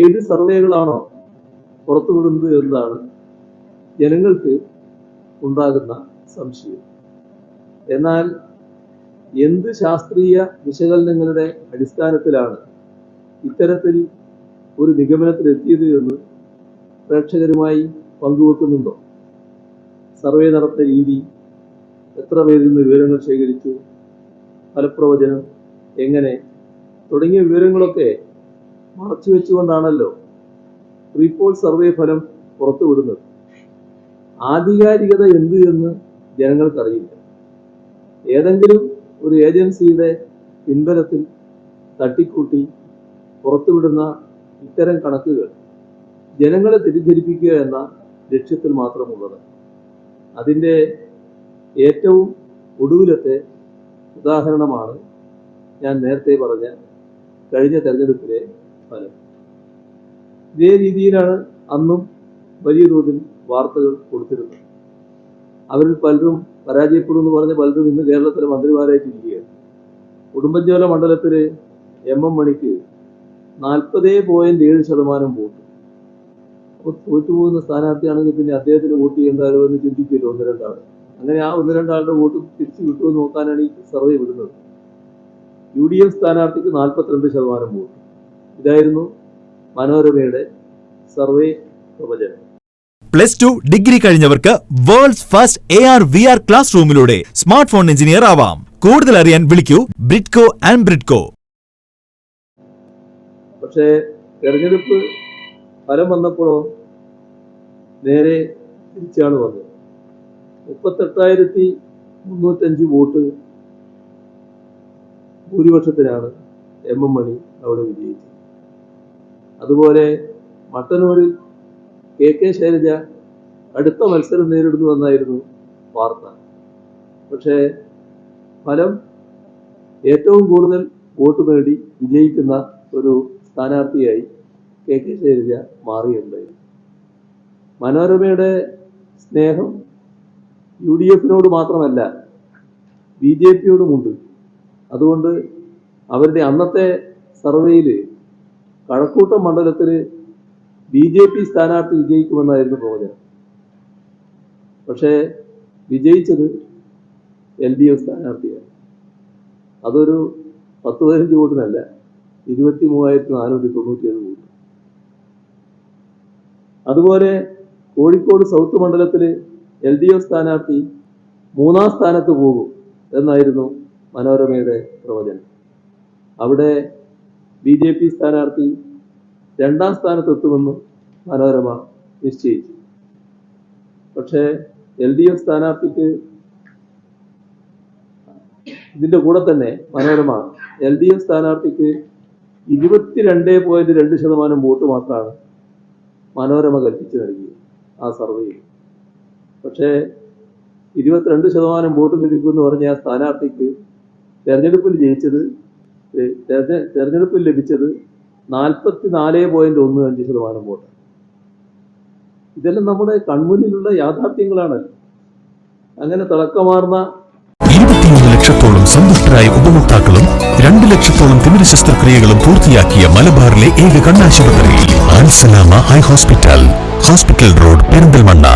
ഏത് സർവേകളാണോ പുറത്തുവിടുന്നത് എന്നാണ് ജനങ്ങൾക്ക് ഉണ്ടാകുന്ന സംശയം. എന്നാൽ എന്ത് ശാസ്ത്രീയ വിശകലനങ്ങളുടെ അടിസ്ഥാനത്തിലാണ് ഇത്തരത്തിൽ ഒരു നിഗമനത്തിലെത്തിയത് എന്ന് പ്രേക്ഷകരുമായി പങ്കുവെക്കുന്നുണ്ടോ? സർവേ നടത്തിയ രീതി എത്ര പേരിൽ നിന്ന് വിവരങ്ങൾ ശേഖരിച്ചു? ഫലപ്രവചനം എങ്ങനെ? തുടങ്ങിയ വിവരങ്ങളൊക്കെ മറച്ചു വെച്ചുകൊണ്ടാണല്ലോ റീപോൾ സർവേ ഫലം പുറത്തുവിടുന്നത് ആധികാരികത എന്ത് എന്ന് ജനങ്ങൾക്കറിയില്ല. ഏതെങ്കിലും ഒരു ഏജൻസിയുടെ പിൻബലത്തിൽ തട്ടിക്കൂട്ടി പുറത്തുവിടുന്ന ഇത്തരം കണക്കുകൾ ജനങ്ങളെ തെറ്റിദ്ധരിപ്പിക്കുക എന്ന ലക്ഷ്യത്തിൽ മാത്രമുള്ളത്. അതിന്റെ ഏറ്റവും ഒടുവിലത്തെ ഉദാഹരണമാണ് ഞാൻ നേരത്തെ പറഞ്ഞ കഴിഞ്ഞ തെരഞ്ഞെടുപ്പിലെ ഫലം ഇതേ രീതിയിലാണ് അന്നും വലിയ തോതിൽ വാർത്തകൾ കൊടുത്തിരുന്നത്. അവരിൽ പലരും പരാജയപ്പെടും എന്ന് പറഞ്ഞ പലരും ഇന്ന് കേരളത്തിലെ മന്ത്രിമാരായിട്ടിരിക്കുകയാണ്. ഉടുമ്പൻചോല മണ്ഡലത്തിലെ എം എം മണിക്ക് നാൽപ്പതേ പോയിന്റ് ഏഴ് ശതമാനം വോട്ട്. അപ്പോൾ തോറ്റുപോകുന്ന സ്ഥാനാർത്ഥിയാണെങ്കിൽ പിന്നെ അദ്ദേഹത്തിന് വോട്ട് ചെയ്യേണ്ടാലോ എന്ന് ചിന്തിക്കുമല്ലോ ഒന്ന് രണ്ടാൾ അങ്ങനെ ആ ഒന്ന് രണ്ടാളുടെ വോട്ട് തിരിച്ചു കിട്ടുമെന്ന് നോക്കാനാണ് ഈ സർവേ വിടുന്നത്. യു ഡി എഫ് സ്ഥാനാർത്ഥിക്ക് നാൽപ്പത്തിരണ്ട് ശതമാനം വോട്ട്. ഇതായിരുന്നു മനോരമയുടെ സർവേ പ്രവചനം. Plus two degree കഴിഞ്ഞവർക്ക് worlds first A R V R class റൂമിലൂടെ smart phone engineer ആവാം. കൂടുതൽ അറിയാൻ വിളിക്കൂ ബ്രിഡ്കോ ആൻഡ് ബ്രിഡ്കോ പക്ഷേ തെരഞ്ഞെടുപ്പ് ഫലം വന്നപ്പോഴോ നേരെ തിരിച്ചാണ് വന്നത്. മുപ്പത്തെട്ടായിരത്തി മുന്നൂറ്റഞ്ച് വോട്ട് ഭൂരിപക്ഷത്തിനാണ് എം എം മണി അവിടെ വിജയിച്ചത്. അതുപോലെ മട്ടന്നൂരിൽ കെ കെ ശൈലജ അടുത്ത മത്സരം നേരിടുന്നുവെന്നായിരുന്നു വാർത്ത. പക്ഷേ ഫലം ഏറ്റവും കൂടുതൽ വോട്ട് നേടി വിജയിക്കുന്ന ഒരു സ്ഥാനാർത്ഥിയായി കെ കെ ശൈലജ മാറിയുണ്ടായി മനോരമയുടെ സ്നേഹം യു ഡി എഫിനോട് മാത്രമല്ല ബി ജെ പിയോടുമുണ്ട്. അതുകൊണ്ട് അവരുടെ അന്നത്തെ സർവേയിൽ കഴക്കൂട്ടം മണ്ഡലത്തിൽ ബി ജെ പി സ്ഥാനാർത്ഥി വിജയിക്കുമെന്നായിരുന്നു പ്രവചനം. പക്ഷേ വിജയിച്ചത് എൽ ഡി എഫ് സ്ഥാനാർത്ഥിയാണ്. അതൊരു പത്ത് പതിനഞ്ച് വോട്ടിനല്ല ഇരുപത്തി മൂവായിരത്തി നാനൂറ്റി തൊണ്ണൂറ്റിയേഴ് വോട്ട്. അതുപോലെ കോഴിക്കോട് സൗത്ത് മണ്ഡലത്തിൽ എൽ ഡി എഫ് സ്ഥാനാർത്ഥി മൂന്നാം സ്ഥാനത്ത് പോകും എന്നായിരുന്നു മനോരമയുടെ പ്രവചനം. അവിടെ ബി ജെ പി സ്ഥാനാർത്ഥി രണ്ടാം സ്ഥാനത്തെത്തുമെന്ന് മനോരമ നിശ്ചയിച്ചു. പക്ഷേ എൽ ഡി എഫ് സ്ഥാനാർത്ഥിക്ക് ഇതിന്റെ കൂടെ തന്നെ മനോരമ എൽ ഡി എഫ് സ്ഥാനാർത്ഥിക്ക് ഇരുപത്തിരണ്ട് പോയിന്റ് രണ്ട് ശതമാനം വോട്ട് മാത്രമാണ് മനോരമ കൽപ്പിച്ചു നൽകിയത് ആ സർവേയിൽ. പക്ഷേ ഇരുപത്തിരണ്ട് ശതമാനം വോട്ട് ലഭിക്കുമെന്ന് പറഞ്ഞ ആ സ്ഥാനാർത്ഥിക്ക് തെരഞ്ഞെടുപ്പിൽ ജയിച്ചത് തെരഞ്ഞെടുപ്പിൽ ലഭിച്ചത് നാൽപ്പത്തി നാല് പോയിന്റ് ഒന്ന് അഞ്ച് ശതമാനം വോട്ട്. ഇതെല്ലാം നമ്മുടെ കൺമുന്നിലുള്ള യാഥാർത്ഥ്യങ്ങളാണ്. അങ്ങനെ തിളക്കമാർന്ന ഇരുപത്തിയൊന്ന് ലക്ഷത്തോളം സന്തുഷ്ടരായ ഉപഭോക്താക്കളും രണ്ട് ലക്ഷത്തോളം തിമിര ശസ്ത്രക്രിയകളും പൂർത്തിയാക്കിയ മലബാറിലെ ഏക കണ്ണാശുപത്രി Ansalama eye hospital. Hospital road Perinthalmanna.